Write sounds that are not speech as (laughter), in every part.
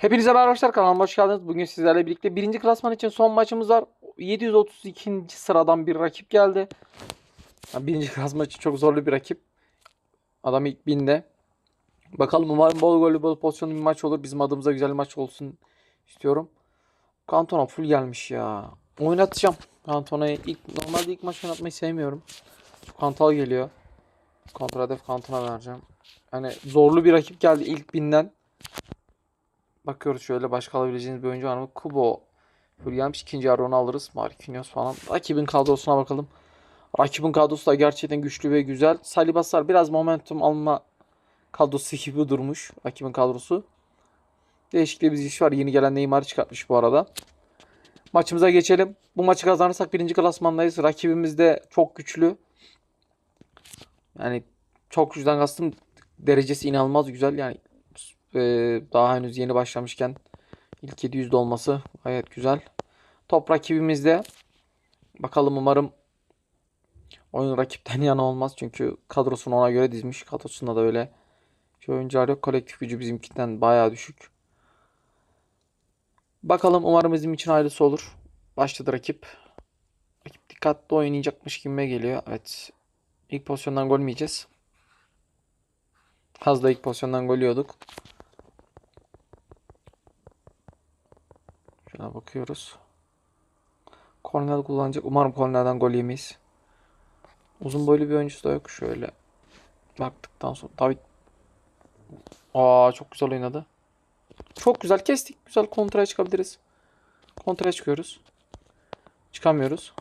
Hepinize merhaba arkadaşlar kanalıma hoş geldiniz. Bugün sizlerle birlikte birinci klasman için son maçımız var. 732. sıradan bir rakip geldi. Yani birinci klasman için çok zorlu bir rakip. Adam ilk binde. Bakalım umarım bol gollü bol pozisyonlu bir maç olur. Bizim adımıza güzel maç olsun istiyorum. Cantona full gelmiş ya. Oynatacağım. Cantona'yı ilk normalde ilk maç oynatmayı sevmiyorum. Çok hantal geliyor. Kontra hedef Cantona vereceğim. Yani zorlu bir rakip geldi ilk binden. Bakıyoruz şöyle başka alabileceğiniz bir oyuncu var mı? Kubo. Gelmiş. ikinci yarı onu alırız. Marquinhos falan. Rakibin kadrosuna bakalım. Rakibin kadrosu da gerçekten güçlü ve güzel. Salibasar biraz momentum alma kadrosu gibi durmuş. Rakibin kadrosu. Değişikliği bir iş var. Yeni gelen Neymar çıkartmış bu arada. Maçımıza geçelim. Bu maçı kazanırsak birinci klasmandayız. Rakibimiz de çok güçlü. Yani çok güçten kastım derecesi inanılmaz güzel. Yani daha henüz yeni başlamışken ilk 700'de olması gayet güzel. Top rakibimizde. Bakalım umarım oyun rakipten (laughs) yana olmaz. Çünkü kadrosunu ona göre dizmiş. Kadrosunda da öyle şey oyuncular yok. Kolektif gücü bizimkinden bayağı düşük. Bakalım umarım bizim için hayırlısı olur. Başladı rakip. Rakip dikkatli oynayacakmış gibime geliyor. Evet. İlk pozisyondan gol mü yiyeceğiz? Az da ilk pozisyondan gol yiyorduk. Şuna bakıyoruz. Korner kullanacak. Umarım kornerden gol yemeyiz. Uzun boylu bir oyuncusu da yok. Şöyle baktıktan sonra. David. Aa çok güzel oynadı. Çok güzel kestik. Güzel kontraya çıkabiliriz. Kontraya çıkıyoruz. Çıkamıyoruz.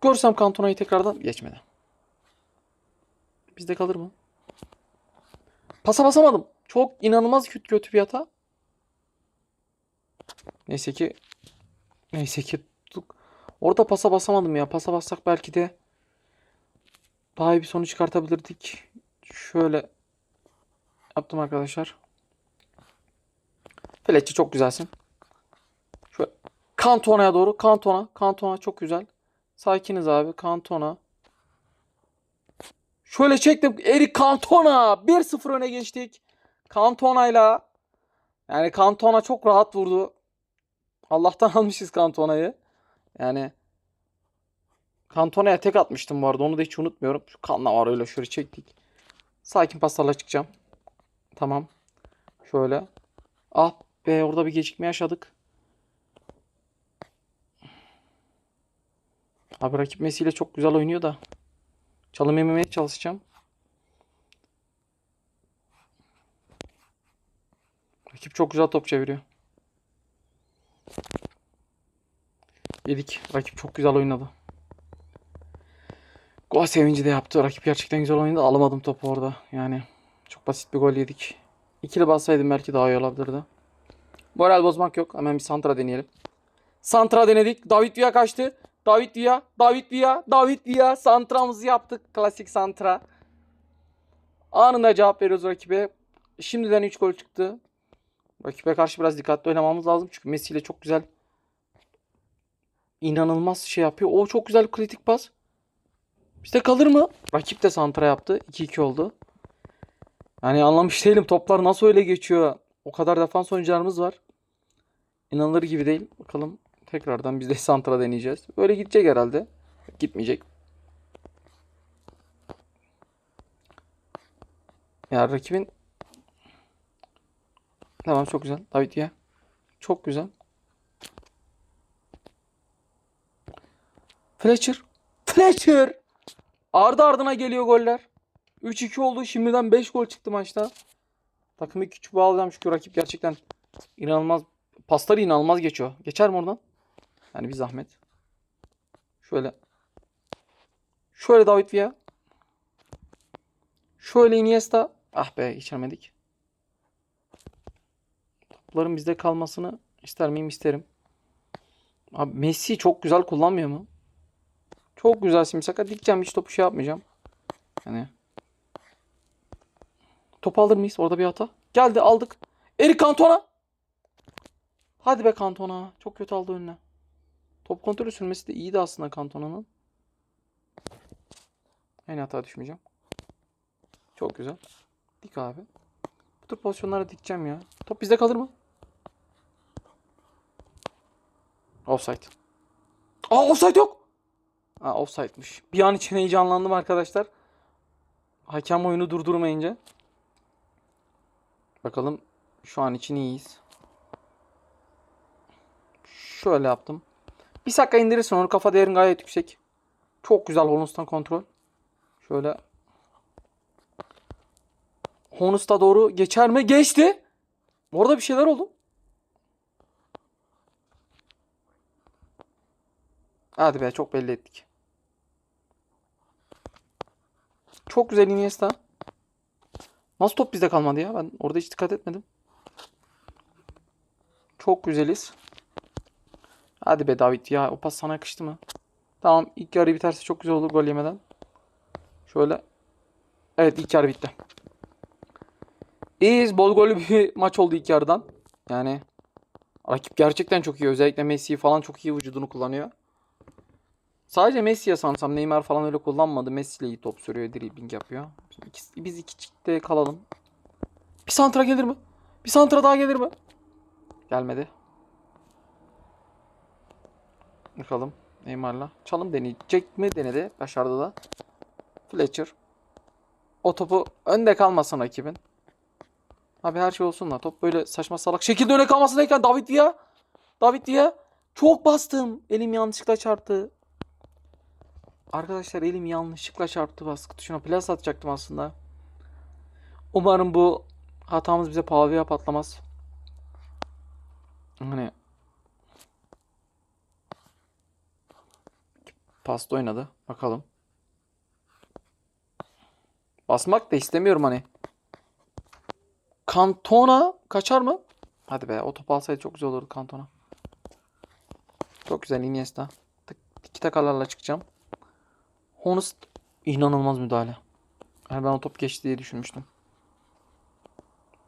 Görsem Cantona'yı tekrardan geçmedi. Bizde kalır mı? Pasa basamadım. Çok inanılmaz kötü, kötü bir hata. Neyse ki neyse ki tuttuk. Orada pasa basamadım ya. Pasa bassak belki de daha iyi bir sonuç çıkartabilirdik. Şöyle yaptım arkadaşlar. Fletçi çok güzelsin. Şöyle Kantona'ya doğru. Kantona. Kantona çok güzel. Sakiniz abi. Kantona. Şöyle çektim. Eric Cantona. 1-0 öne geçtik. Cantona'yla. Yani Cantona çok rahat vurdu. Allah'tan (laughs) almışız Cantona'yı. Yani Cantona'ya tek atmıştım arada. Onu da hiç unutmuyorum. Şu kanla var öyle şöyle çektik. Sakin paslarla çıkacağım. Tamam. Şöyle. Ah be orada bir gecikme yaşadık. Abi rakip Messi ile çok güzel oynuyor da. Çalım yememeye çalışacağım. Rakip çok güzel top çeviriyor. Yedik. Rakip çok güzel oynadı. Gol sevinci de yaptı. Rakip gerçekten güzel oynadı. Alamadım topu orada. Yani çok basit bir gol yedik. İkili bassaydım belki daha iyi olabilirdi. Moral bozmak yok. Hemen bir santra deneyelim. Santra denedik. David Villa kaçtı. David Villa, David Villa, David Villa. Santramızı yaptık. Klasik santra. Anında cevap veriyoruz rakibe. Şimdiden 3 gol çıktı. Rakibe karşı biraz dikkatli oynamamız lazım. Çünkü Messi ile çok güzel inanılmaz şey yapıyor. O çok güzel kritik pas. Bizde kalır mı? Rakip de santra yaptı. 2-2 oldu. Yani anlamış değilim. Toplar nasıl öyle geçiyor. O kadar defans oyuncularımız var. İnanılır gibi değil. Bakalım tekrardan biz de (laughs) santra deneyeceğiz. Böyle gidecek herhalde. Gitmeyecek. Ya rakibin Tamam çok güzel. David ya. Çok güzel. Fletcher. Fletcher. Ardı ardına geliyor goller. 3-2 oldu. Şimdiden 5 gol çıktı maçta. Takımı küçük bağlayacağım çünkü rakip gerçekten inanılmaz. Pasları inanılmaz geçiyor. Geçer mi oradan? Yani bir zahmet. Şöyle. Şöyle David Villa. Şöyle Iniesta. Ah be geçemedik. Topların bizde kalmasını ister miyim? isterim. Abi Messi çok güzel kullanmıyor mu? Çok güzel simsaka. Dikeceğim hiç topu şey yapmayacağım. Hani. Top alır mıyız? Orada bir hata. Geldi aldık. Eric Cantona. Hadi be Cantona. Çok kötü aldı önüne. Top kontrolü sürmesi de iyiydi aslında Cantona'nın. Aynı hata düşmeyeceğim. Çok güzel. Dik abi. Bu tür pozisyonlara dikeceğim ya. Top bizde kalır mı? Offside. Aa offside yok. Aa offside'miş. Bir an için heyecanlandım arkadaşlar. Hakem oyunu durdurmayınca. Bakalım şu an için iyiyiz. Şöyle yaptım. Bir dakika indirirsin onu kafa değerin gayet yüksek. Çok güzel Honus'tan kontrol. Şöyle. Honus'ta doğru geçer mi? Geçti. Orada bir şeyler oldu. Hadi be çok belli ettik. Çok güzel Iniesta. Nasıl top bizde kalmadı ya? Ben orada hiç dikkat etmedim. Çok güzeliz. Hadi be David ya. O pas sana yakıştı mı? Tamam ilk yarı biterse çok güzel olur gol yemeden. Şöyle. Evet ilk yarı bitti. İyiyiz. Bol gollü bir (laughs) maç oldu ilk yarıdan. Yani rakip gerçekten çok iyi. Özellikle Messi falan çok iyi vücudunu kullanıyor. Sadece Messi'ye sansam Neymar falan öyle kullanmadı. Messi ile iyi top sürüyor. Dribbling yapıyor. İkisi- biz iki çiftte kalalım. Bir santra gelir mi? Bir santra daha gelir mi? Gelmedi. Bakalım Neymar'la. Çalım deneyecek mi? Denedi. Başardı da. Fletcher. O topu önde kalmasın rakibin. Abi her şey olsun da top böyle saçma salak şekilde öne kalmasındayken David Villa. David Villa. Çok bastım. Elim yanlışlıkla çarptı. Arkadaşlar elim yanlışlıkla çarptı baskı tuşuna. Plas atacaktım aslında. Umarım bu hatamız bize pahalıya patlamaz. Hani pasta oynadı. Bakalım. Basmak da istemiyorum hani. Kantona kaçar mı? Hadi be o topu alsaydı çok güzel olurdu Kantona. Çok güzel Iniesta. Tık, tiki takalarla çıkacağım. Honest inanılmaz müdahale. Yani ben o top geçti diye düşünmüştüm.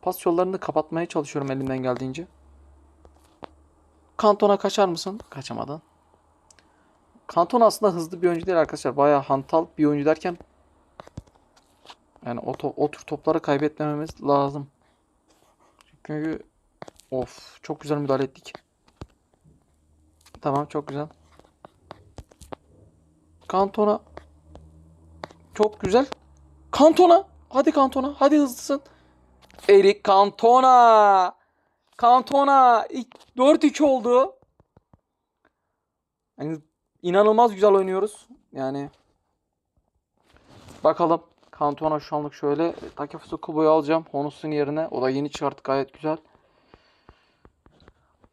Pas yollarını kapatmaya çalışıyorum elimden geldiğince. Kantona kaçar mısın? Kaçamadın. Kantona aslında hızlı bir oyuncu değil arkadaşlar. Bayağı hantal bir oyuncu derken yani o, to- o tür topları kaybetmememiz lazım. Çünkü of çok güzel müdahale ettik. Tamam çok güzel. Kantona çok güzel. Kantona. Hadi Kantona. Hadi hızlısın. Erik. Cantona. İlk- 4-2 oldu. Yani inanılmaz güzel oynuyoruz. Yani bakalım. Cantona şu anlık şöyle Takefusa Kubo'yu alacağım. Honus'un yerine. O da yeni çıkarttı gayet güzel.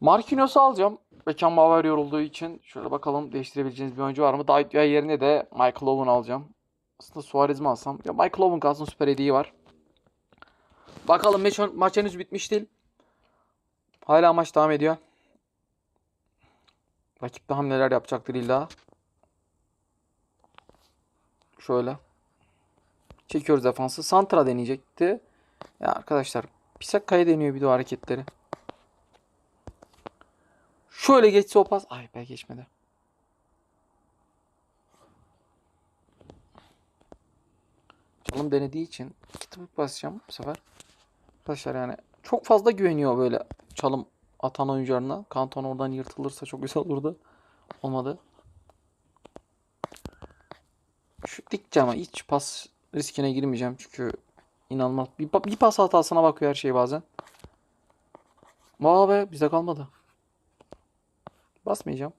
Marquinhos'u alacağım. Beckenbauer yorulduğu için. Şöyle bakalım değiştirebileceğiniz bir oyuncu var mı? David yerine de Michael Owen alacağım. Aslında Suarez mi alsam? Ya Michael Owen kalsın süper hediye var. Bakalım maç, maç henüz bitmiş değil. Hala maç devam ediyor. Rakip de hamleler yapacaktır illa. Şöyle. Çekiyoruz defansı. Santra deneyecekti. Ya arkadaşlar Pisakaya deniyor bir de hareketleri. Şöyle geçse o pas. Ay be geçmedi. Çalım denediği için iki tıpık basacağım bu sefer. Arkadaşlar yani çok fazla güveniyor böyle çalım atan oyuncularına. Kanton oradan yırtılırsa çok güzel olurdu. Olmadı. Şu dikeceğim ama hiç pas riskine girmeyeceğim çünkü inanılmaz. Bir, bir pas hatasına bakıyor her şey bazen. Be bize kalmadı. Basmayacağım.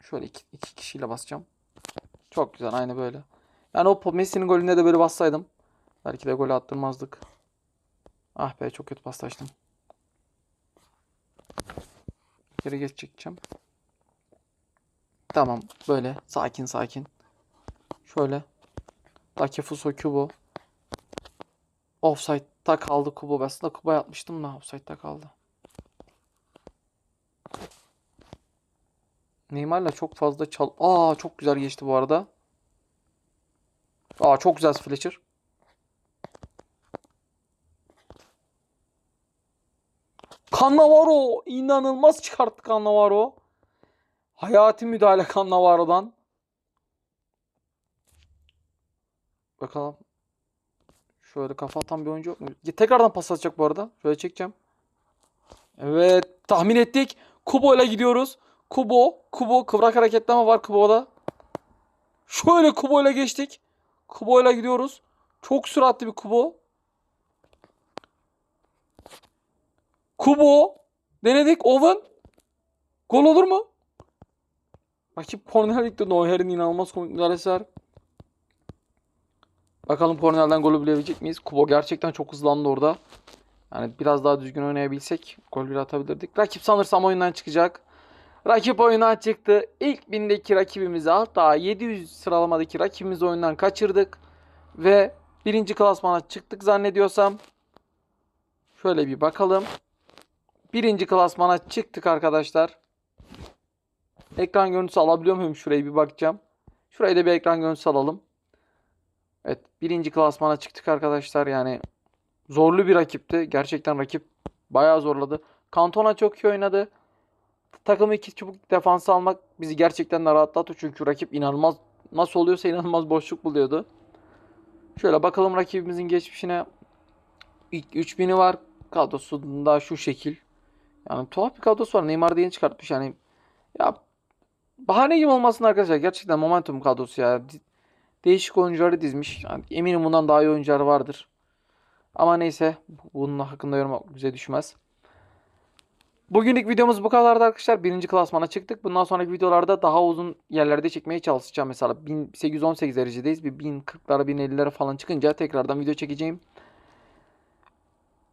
Şöyle iki, iki kişiyle basacağım. Çok güzel aynı böyle. Yani o Messi'nin golünde de böyle bassaydım. Belki de golü attırmazdık. Ah be çok kötü paslaştım. Geri geç çekeceğim. Tamam böyle sakin sakin. Şöyle. Takefuso Kubo. Offside'da kaldı Kubo. Ben aslında Kubo'ya atmıştım da offside'da kaldı. Neymar'la çok fazla çal... Aa çok güzel geçti bu arada. Aa çok güzel Fletcher. Cannavaro inanılmaz çıkarttı Cannavaro. Hayati müdahale Cannavaro'dan. Bakalım. Şöyle kafa atan bir oyuncu yok mu? Tekrardan pas atacak bu arada. Şöyle çekeceğim. Evet tahmin ettik. Kubo ile gidiyoruz. Kubo, Kubo kıvrak hareketleme var Kubo'da. Şöyle Kubo ile geçtik. Kubo ile gidiyoruz. Çok süratli bir Kubo. Kubo denedik. Owen. Gol olur mu? Rakip korner ligde Neuer'in inanılmaz komik müdahalesi var. Bakalım kornerden golü bulabilecek miyiz? Kubo gerçekten çok hızlandı orada. Yani biraz daha düzgün oynayabilsek gol bile atabilirdik. Rakip sanırsam oyundan çıkacak. Rakip oyundan çıktı. İlk bindeki rakibimizi hatta 700 sıralamadaki rakibimizi oyundan kaçırdık. Ve birinci klasmana çıktık zannediyorsam. Şöyle bir bakalım. Birinci klasmana çıktık arkadaşlar. Ekran görüntüsü alabiliyor muyum? Şuraya bir bakacağım. Şuraya da bir ekran görüntüsü alalım. Evet birinci klasmana çıktık arkadaşlar. Yani zorlu bir rakipti. Gerçekten rakip bayağı zorladı. Cantona çok iyi oynadı. Takımı iki çubuk defansı almak bizi gerçekten rahatlattı. Çünkü rakip inanılmaz nasıl oluyorsa inanılmaz boşluk buluyordu. Şöyle bakalım rakibimizin geçmişine. İlk 3000'i var. Kadrosunda şu şekil. Yani tuhaf bir kadrosu var. Neymar diye çıkartmış yani. Ya bahane gibi olmasın arkadaşlar. Gerçekten momentum kadrosu ya. Değişik oyuncuları dizmiş. Yani eminim bundan daha iyi oyuncular vardır. Ama neyse. Bunun hakkında yorum bize düşmez. Bugünlük videomuz bu kadardı arkadaşlar. Birinci klasmana çıktık. Bundan sonraki videolarda daha uzun yerlerde çekmeye çalışacağım. Mesela 1818 derecedeyiz. Bir 1040'lara 1050'lere falan çıkınca tekrardan video çekeceğim.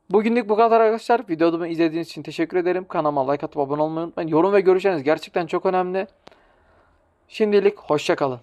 Bugünlük bu kadar arkadaşlar. Videomu izlediğiniz için teşekkür ederim. Kanalıma like atıp abone olmayı unutmayın. Yorum ve görüşleriniz gerçekten çok önemli. Şimdilik hoşça kalın.